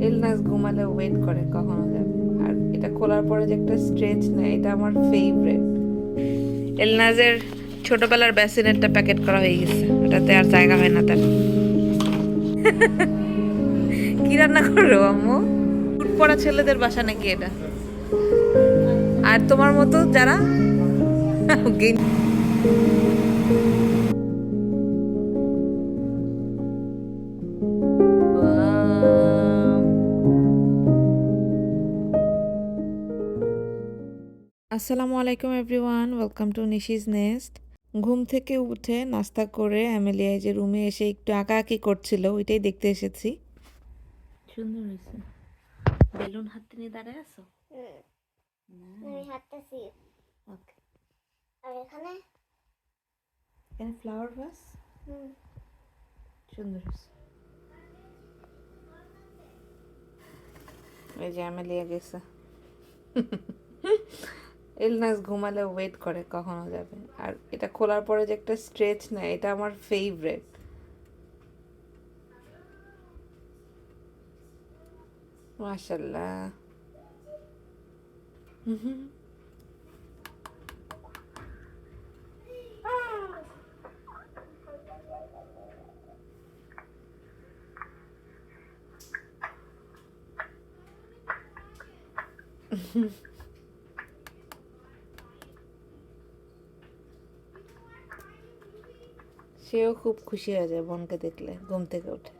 এলনাস ঘুমালে ওয়েট করে কখনো যাবে আর এটা খোলার পরে যে একটা স্ট্রেচ নেয় এটা আমার ফেভারেট এলনাজের ছোটবেলার ব্যাসিনেরটা প্যাকেট করা হয়ে গেছে। ওটাতে আর জায়গা হয় না তার। কি রান্না করো, আম্মু? ফুট পড়া ছেলেদের বাসা নাকি এটা? আর তোমার মতো যারা? আসসালামু আলাইকুম everyone welcome to Nishi's nest. ঘুম থেকে উঠে নাস্তা করে অ্যামেলিয়া এই যে রুমে এসে একটু আঁকাআঁকি করছিল ওইটাই দেখতে এসেছি। সুন্দর হয়েছে। বেলুন হাতে নিয়ে দাঁড়ায় আছো? আমি হাঁটতেছি। ওকে। আর এখানে? এখানে ফ্লাওয়ার ভাস সুন্দর হয়েছে। এই যে অ্যামেলিয়া গেছে। এলনাস ঘুমালে ওয়েট করে, কখনো যাবে। আর এটা খোলার পরে যে একটা স্ট্রেচ নেয় এটা আমার ফেভারেট মাশাল্লাহ সেও খুব খুশি হয়ে যায় বোনকে দেখলে ঘুম থেকে উঠে।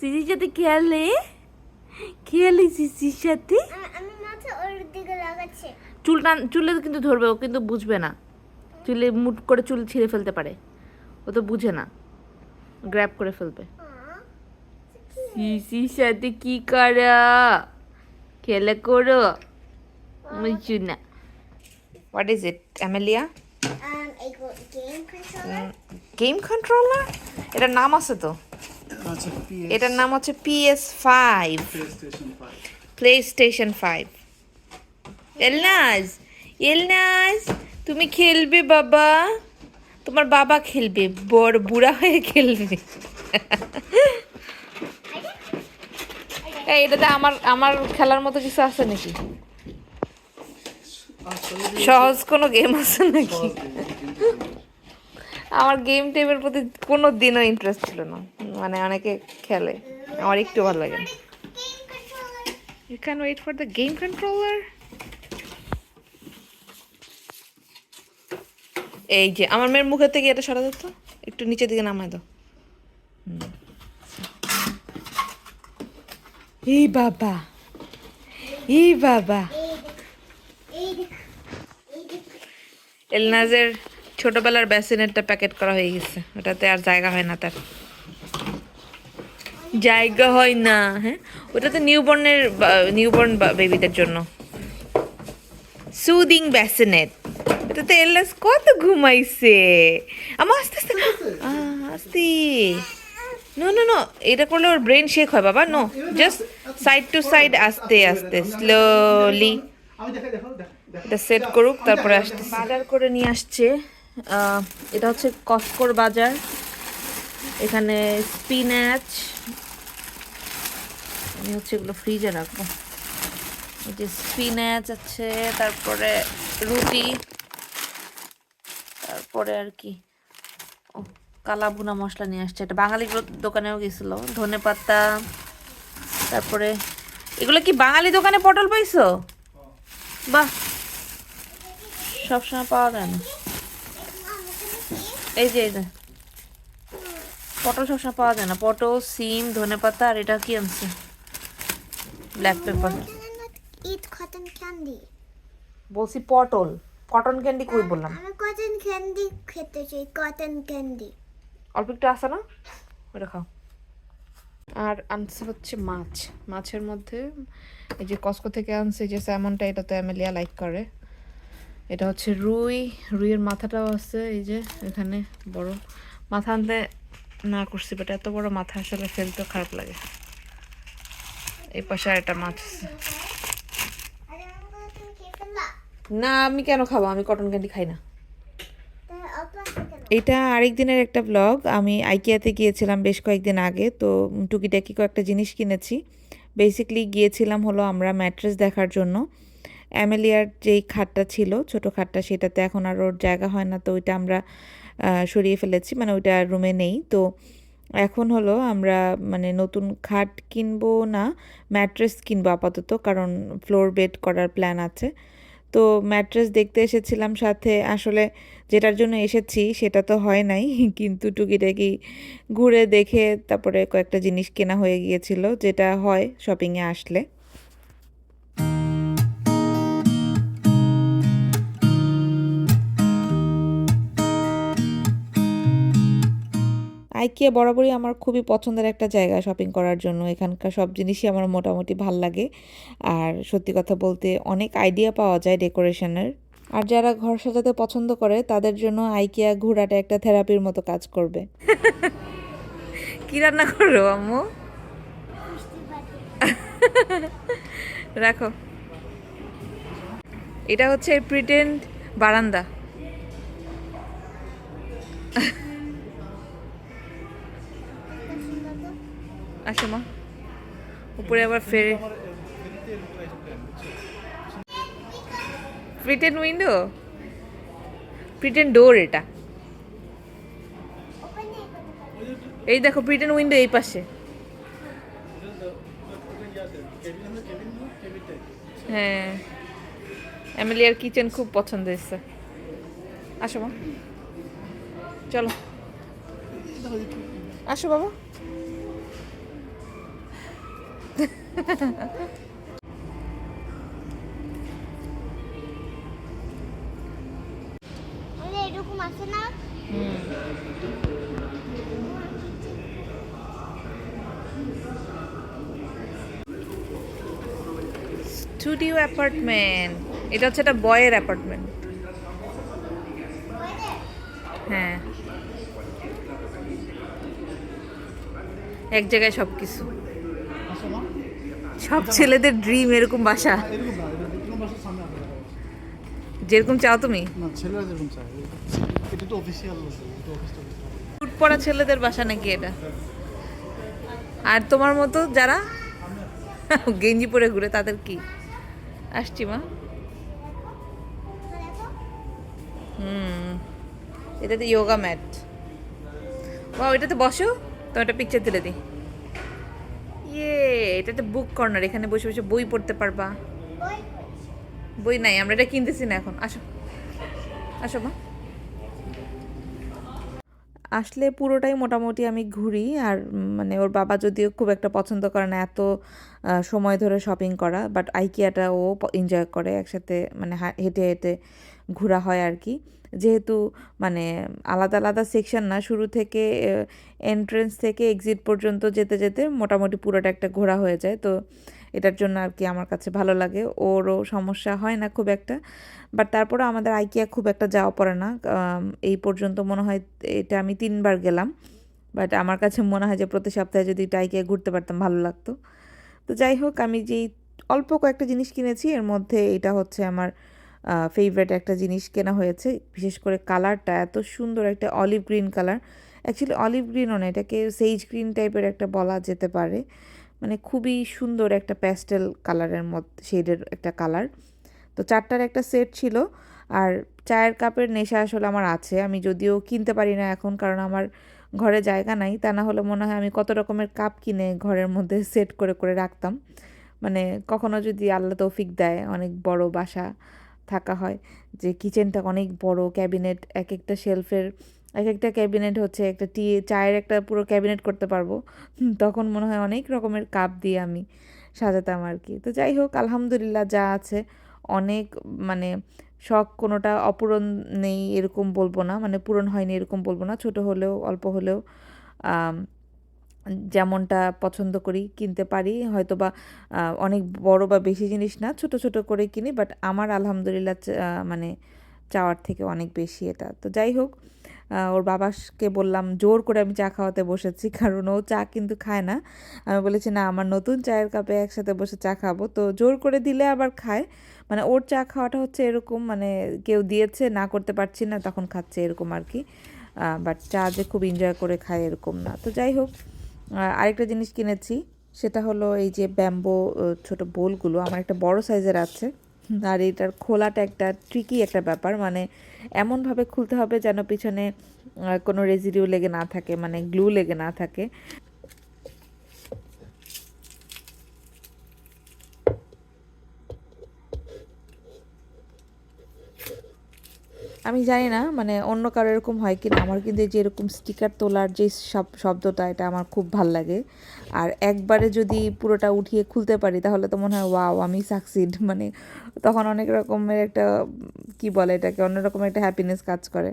সিসির সাথে খেয়ালে খেয়ালে সিসির সাথে? আমি- মাথা ওর দিকে লাগাচ্ছি। চুল টান চুলে কিন্তু ধরবে ও কিন্তু বুঝবে না। চুলে মুট করে চুল ছিঁড়ে ফেলতে পারে। ও তো বুঝে না। গ্র্যাব করে ফেলবে। সিসির সাথে কি করা? খেলে করো। বুঝছি না। What is it Amelia game controller এটার নাম আছে তো? এটার নাম হচ্ছে PS five PlayStation five Elnaz Elnaz তুমি খেলবে বাবা। তোমার বাবা খেলবে বড় বুড়া হয়ে খেলবে। এটাতে আমার আমার খেলার মতো কিছু আছে নাকি? সহজ কোনো গেম আছে নাকি? আমার গেম টেমের প্রতি কোনো দিনও ইন্টারেস্ট ছিল না। মানে অনেকে খেলে। আমার একটু ভালো লাগে না। You can wait for the game controller. এই যে আমার মেয়ের মুখের থেকে এটা সরা দিত একটু নিচের দিকে নামায় দাও। এই বাবা। এই বাবা। এলনাজের ছোটবেলার ব্যাসিনেরটা প্যাকেট করা হয়ে গেছে। ওটাতে আর জায়গা হয় না তার। জায়গা হয় না হ্যাঁ? ওটা ওটাতে নিউবর্নের নিউবর্ন বেবিদের জন্য। সুদিং ব্যাসিনেট এটাতে এলনাজ কত ঘুমাইছে? আমার আস্তে আস্তে। আস্তে। নো নো নো এটা করলে ওর ব্রেন শেক হয় বাবা no just side to side আস্তে আস্তে স্লোলি। এটা সেট করুক তারপরে আসতে বাজার করে নিয়ে আসছে এটা হচ্ছে কসকোর বাজার। এখানে স্পিনাচ আমি হচ্ছে এগুলো ফ্রিজে রাখব। এই যে স্পিনাচ আছে, তারপরে রুটি, তারপরে আর কি। ও, কালা ভুনা মশলা নিয়ে আসছে। এটা বাঙালি দোকানেও গেছিল। ধনে পাতা, তারপরে এগুলো কি বাঙালি দোকানে পটল পাইছো? বাহ! সবসময় পাওয়া যায় না। এই যে এই যে। পটল সবসময় পাওয়া যায় না। পটল, সিম, ধনে পাতা, আর এটা কি আনছে? Black pepper I not eat বলছি পটল। কটন ক্যান্ডি কই বললাম? আমি কটন ক্যান্ডি খেতে চাই কটন ক্যান্ডি অল্প একটু আসে না? ওটা খাও। আর আনছে হচ্ছে মাছ। মাছের মধ্যে এই যে কসকো থেকে আনছে যে স্যামনটা এটা তো অ্যামেলিয়া লাইক করে। এটা হচ্ছে রুই। রুইয়ের মাথাটাও আছে এই যে এখানে বড়। মাথা আনতে না করছি বাট এত বড় মাথা আসলে ফেলতে খারাপ লাগে। এই পাশে একটা মাছ আছে। না, আমি কেন খাব? আমি কটন ক্যান্ডি খাই না। এটা আরেক দিনের একটা ব্লগ আমি আইকিয়াতে গিয়েছিলাম বেশ কয়েকদিন আগে, তো টুকিটাকি কয়েকটা জিনিস কিনেছি। বেসিকলি গিয়েছিলাম হলো আমরা ম্যাট্রেস দেখার জন্য। অ্যামেলিয়ার যেই খাটটা ছিল, ছোট খাটটা, সেটাতে এখন আর ওর জায়গা হয় না, তো ওইটা আমরা সরিয়ে ফেলেছি। মানে ওইটা রুমে নেই। তো এখন হলো আমরা মানে নতুন খাট কিনবো না, ম্যাট্রেস কিনবো আপাতত, কারণ ফ্লোর বেড করার প্ল্যান আছে। তো ম্যাট্রেস দেখতে এসেছিলাম সাথে, আসলে যেটার জন্য এসেছি সেটা তো হয় নাই, কিন্তু টুকিটাকি ঘুরে দেখে তারপরে কয়েকটা জিনিস কেনা হয়ে গিয়েছিল, যেটা হয় শপিংয়ে আসলে। আইকিয়া বরাবরই আমার খুবই পছন্দের একটা জায়গা শপিং করার জন্য। এখানকার সব জিনিসই আমার মোটামুটি ভালো লাগে। আর সত্যি কথা বলতে অনেক আইডিয়া পাওয়া যায় ডেকোরেশনের আর যারা ঘর সাজাতে পছন্দ করে তাদের জন্য আইকিয়া ঘোরাটা একটা থেরাপির মতো কাজ করবে। কি রান্না করো আম্মু? রাখো। এটা হচ্ছে প্রিটেন্ড বারান্দা। আসো মা। উপরে আবার ফেরে প্রিটেন উইন্ডো প্রিটেন ডোর এটা। এই দেখো প্রিটেন উইন্ডো এই পাশে। হ্যাঁ। অ্যামেলিয়ার কিচেন খুব পছন্দ হয়েছে। আসো মা। চলো। আসো বাবা। Studio apartment. এটা হচ্ছে একটা বয়ের অ্যাপার্টমেন্ট। হ্যাঁ। এক জায়গায় সব কিছু সব ছেলেদের ড্রিম এরকম বাসা। যেরকম চাও তুমি? ফুট পড়া ছেলেদের বাসা নাকি এটা? আর তোমার মতো যারা? গেঞ্জি পরে ঘুরে তাদের কি? আসছি মা। হুম এটাতে যোগা ম্যাট বা এটাতে বসো তো একটা পিকচার তুলে দিই। ইয়ে এটাতে বুক কর্নার এখানে বসে বসে বই পড়তে পারবা। বই বই নাই আমরা এটা কিনতেছি না এখন। আসো। আসো মা। আসলে পুরোটাই মোটামুটি আমি ঘুরি আর মানে ওর বাবা যদিও খুব একটা পছন্দ করে না এত সময় ধরে শপিং করা বাট আইকিয়াটা ও এনজয় করে একসাথে মানে হেঁটে হেঁটে ঘোরা হয় আর কি। যেহেতু মানে আলাদা আলাদা সেকশন না, শুরু থেকে এন্ট্রেন্স থেকে এক্সিট পর্যন্ত যেতে যেতে মোটামুটি পুরোটা একটা ঘোরা হয়ে যায়। তো এটার জন্য আর কি আমার কাছে ভালো লাগে। ওরও সমস্যা হয় না খুব একটা। বাট তারপরে আমাদের আইকিয়া খুব একটা যাওয়া পড়ে না। এই পর্যন্ত মনে হয় এটা আমি তিনবার গেলাম। বাট আমার কাছে মনে হয় যে প্রতি সপ্তাহে যদি এটা আইকিয়া ঘুরতে পারতাম ভালো লাগতো। তো যাই হোক, আমি যেই অল্প কয়েকটা জিনিস কিনেছি, এর মধ্যে এটা হচ্ছে আমার ফেভারেট একটা জিনিস কেনা হয়েছে। বিশেষ করে কালারটা এত সুন্দর একটা olive green colour actually olive গ্রিনও না, এটাকে সেইজ গ্রিন টাইপের একটা বলা যেতে পারে। মানে খুবই সুন্দর একটা প্যাস্টেল কালারের মধ্যে শেডের একটা কালার তো চারটার একটা সেট ছিল, আর চায়ের কাপের নেশা আসলে আমার আছে। আমি যদিও কিনতে পারি না এখন, কারণ আমার ঘরে জায়গা নাই। তা না হলে মনে হয় আমি কত রকমের কাপ কিনে ঘরের মধ্যে সেট করে করে রাখতাম। মানে কখনো যদি আল্লাহ তৌফিক দেয়, অনেক বড় বাসা থাকা হয়, যে কিচেনটা অনেক বড় ক্যাবিনেট এক একটা শেলফের এক একটা ক্যাবিনেট হচ্ছে একটা টি চায়ের একটা পুরো ক্যাবিনেট করতে পারব। তখন মনে হয় অনেক রকমের কাপ দিয়ে আমি সাজাতাম আর কি তো যাই হোক, আলহামদুলিল্লাহ যা আছে। অনেক মানে শখ কোনোটা অপূরণ নেই এরকম বলব না মানে পূরণ হয়নি এরকম বলব না। ছোট হলেও, অল্প হলেও যেমনটা পছন্দ করি কিনতে পারি। হয়তো বা অনেক বড় বা বেশি জিনিস না, ছোট ছোট করে কিনি বাট আমার আলহামদুলিল্লাহ মানে চাওয়ার থেকে অনেক বেশি এটা। তো যাই হোক ওর বাবাকে বললাম, জোর করে আমি চা খাওয়াতে বসেছি, কারণ ও চা কিন্তু খায় না। আমি বলেছি, না, আমার নতুন চায়ের কাপে একসাথে বসে চা খাব। তো জোর করে দিলে আবার খায়। মানে ওর চা খাওয়াটা হচ্ছে এরকম মানে কেউ দিয়েছে, না করতে পারছি না, তখন খাচ্ছে এরকম আর কি। বাট চা যে খুব এনজয় করে খায় এরকম না। তো যাই হোক আরেকটা জিনিস কিনেছি, সেটা হলো এই যে ব্যাম্বো ছোট বোলগুলো, আমার একটা বড় সাইজের আছে। আর এটার খোলাটা একটা ট্রিকি একটা ব্যাপার মানে এমনভাবে খুলতে হবে যেন পিছনে কোনো রেজিডিউ লেগে না থাকে মানে গ্লু লেগে না থাকে। আমি জানি না মানে অন্য কারও এরকম হয় কি না আমার কিন্তু যে এরকম স্টিকার তোলার যে সব শব্দটা, এটা আমার খুব ভালো লাগে। আর একবারে যদি পুরোটা উঠিয়ে খুলতে পারি, তাহলে তো মনে হয়, ওয়াও, আমি সাকসিড মানে তখন অনেক রকমের একটা, কি বলে এটাকে, অন্য অন্যরকম একটা হ্যাপিনেস কাজ করে।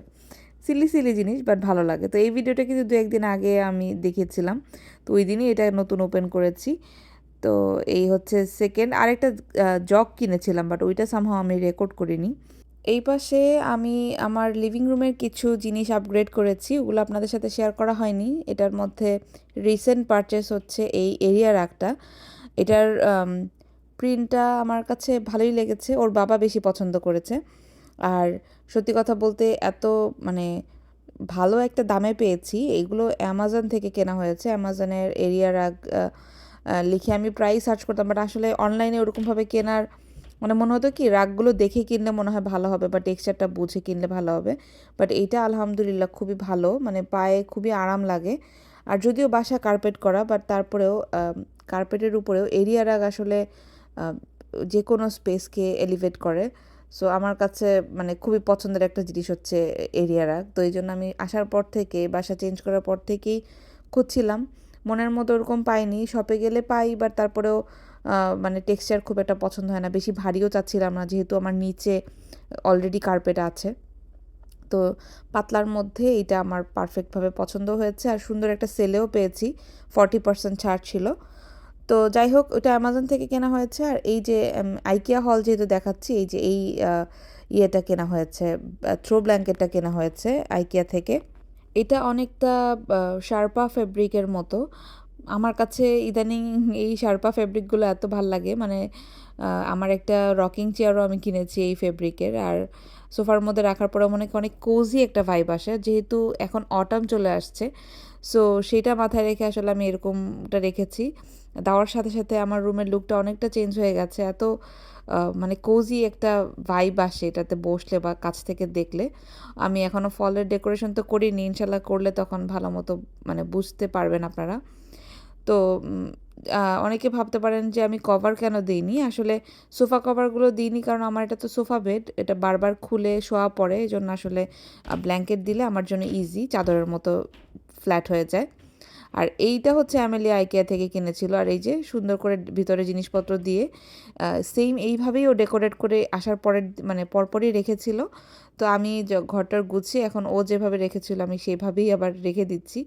সিলি সিলি জিনিস বাট ভালো লাগে। তো এই ভিডিওটা কিন্তু দু একদিন আগে আমি দেখিয়েছিলাম তো ওই দিনই এটা নতুন ওপেন করেছি। তো এই হচ্ছে সেকেন্ড আরেকটা জগ কিনেছিলাম বাট ওইটা সামহাও আমি রেকর্ড করিনি। এই পাশে আমি আমার লিভিং রুমের কিছু জিনিস আপগ্রেড করেছি ওগুলো আপনাদের সাথে শেয়ার করা হয়নি। এটার মধ্যে রিসেন্ট পারচেস হচ্ছে এই এরিয়া রাগটা এটার প্রিন্টটা আমার কাছে ভালোই লেগেছে ওর বাবা বেশি পছন্দ করেছে। আর সত্যি কথা বলতে এত মানে ভালো একটা দামে পেয়েছি। এগুলো অ্যামাজন থেকে কেনা হয়েছে। অ্যামাজনের এরিয়া রাগ আহ, আহ, লিখে আমি প্রায় সার্চ করতাম বাট আসলে অনলাইনে ওরকমভাবে কেনার মানে মনে হতো কি রাগগুলো দেখে কিনলে মনে হয় ভালো হবে বা টেক্সচারটা বুঝে কিনলে ভালো হবে। বাট এইটা আলহামদুলিল্লাহ খুবই ভালো মানে পায়ে খুবই আরাম লাগে। আর যদিও বাসা কার্পেট করা বাট তারপরেও কার্পেটের উপরেও এরিয়া রাগ আসলে যে কোনো স্পেসকে এলিভেট করে। সো আমার কাছে মানে খুবই পছন্দের একটা জিনিস হচ্ছে এরিয়া রাগ। তো এই জন্য আমি আসার পর থেকে, বাসা চেঞ্জ করার পর থেকেই খুঁজছিলাম। মনের মতো ওরকম পাইনি। শপে গেলে পাই বাট তারপরেও মানে টেক্সচার খুব একটা পছন্দ হয় না। বেশি ভারীও চাচ্ছিলাম না, যেহেতু আমার নিচে অলরেডি কার্পেট আছে। তো পাতলার মধ্যে এটা আমার পারফেক্টভাবে পছন্দ হয়েছে। আর সুন্দর একটা সেলেও পেয়েছি ফর্টি পার্সেন্ট ছাড় ছিল। তো যাই হোক, ওটা অ্যামাজন থেকে কেনা হয়েছে। আর এই যে আইকিয়া হল যেহেতু দেখাচ্ছি, এই যে এই ইয়েটা কেনা হয়েছে থ্রো ব্ল্যাঙ্কেটটা কেনা হয়েছে আইকিয়া থেকে। এটা অনেকটা শার্পা ফেব্রিকের মতো। আমার কাছে ইদানিং এই শার্পা ফেব্রিকগুলো এত ভালো লাগে। মানে আমার একটা রকিং চেয়ারও আমি কিনেছি এই ফেব্রিকের আর সোফার মধ্যে রাখার পরে মনে হয় অনেক কোজি একটা ভাইব আসে। যেহেতু এখন অটাম চলে আসছে সো সেটা মাথায় রেখে আসলে আমি এরকমটা রেখেছি। দেওয়ার সাথে সাথে আমার রুমের লুকটা অনেকটা চেঞ্জ হয়ে গেছে। এত মানে কোজি একটা ভাইব আসে এটাতে বসলে বা কাছ থেকে দেখলে। আমি এখনও ফলের ডেকোরেশন তো করিনি। ইনশাল্লাহ করলে তখন ভালো মতো মানে বুঝতে পারবেন আপনারা। তো অনেকে ভাবতে পারেন যে আমি কভার কেন দিইনি? আসলে সোফা কভারগুলো দিইনি কারণ আমার এটা তো সোফা বেড, এটা বারবার খুলে শোয়া পড়ে। এই জন্য আসলে ব্ল্যাঙ্কেট দিলে আমার জন্য ইজি চাদরের মতো ফ্ল্যাট হয়ে যায়। আর এইটা হচ্ছে অ্যামেলিয়া আইকিয়া থেকে কিনেছিল। আর এই যে সুন্দর করে ভিতরে জিনিসপত্র দিয়ে সেম এইভাবেই ও ডেকোরেট করে আসার পরে মানে পরপরই রেখেছিল। তো আমি ঘরটার গুছিয়ে এখন ও যেভাবে রেখেছিল আমি সেভাবেই আবার রেখে দিচ্ছি।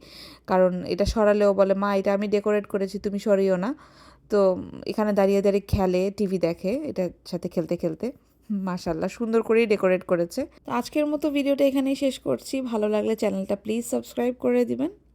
কারণ এটা সরালেও বলে, মা, এটা আমি ডেকোরেট করেছি, তুমি সরিও না। তো এখানে দাঁড়িয়ে দাঁড়িয়ে খেলে, টিভি দেখে এটার সাথে খেলতে খেলতে। মাশাল্লাহ সুন্দর করেই ডেকোরেট করেছে। তো আজকের মতো ভিডিওটা এখানেই শেষ করছি। ভালো লাগলে চ্যানেলটা প্লিজ সাবস্ক্রাইব করে দিবেন।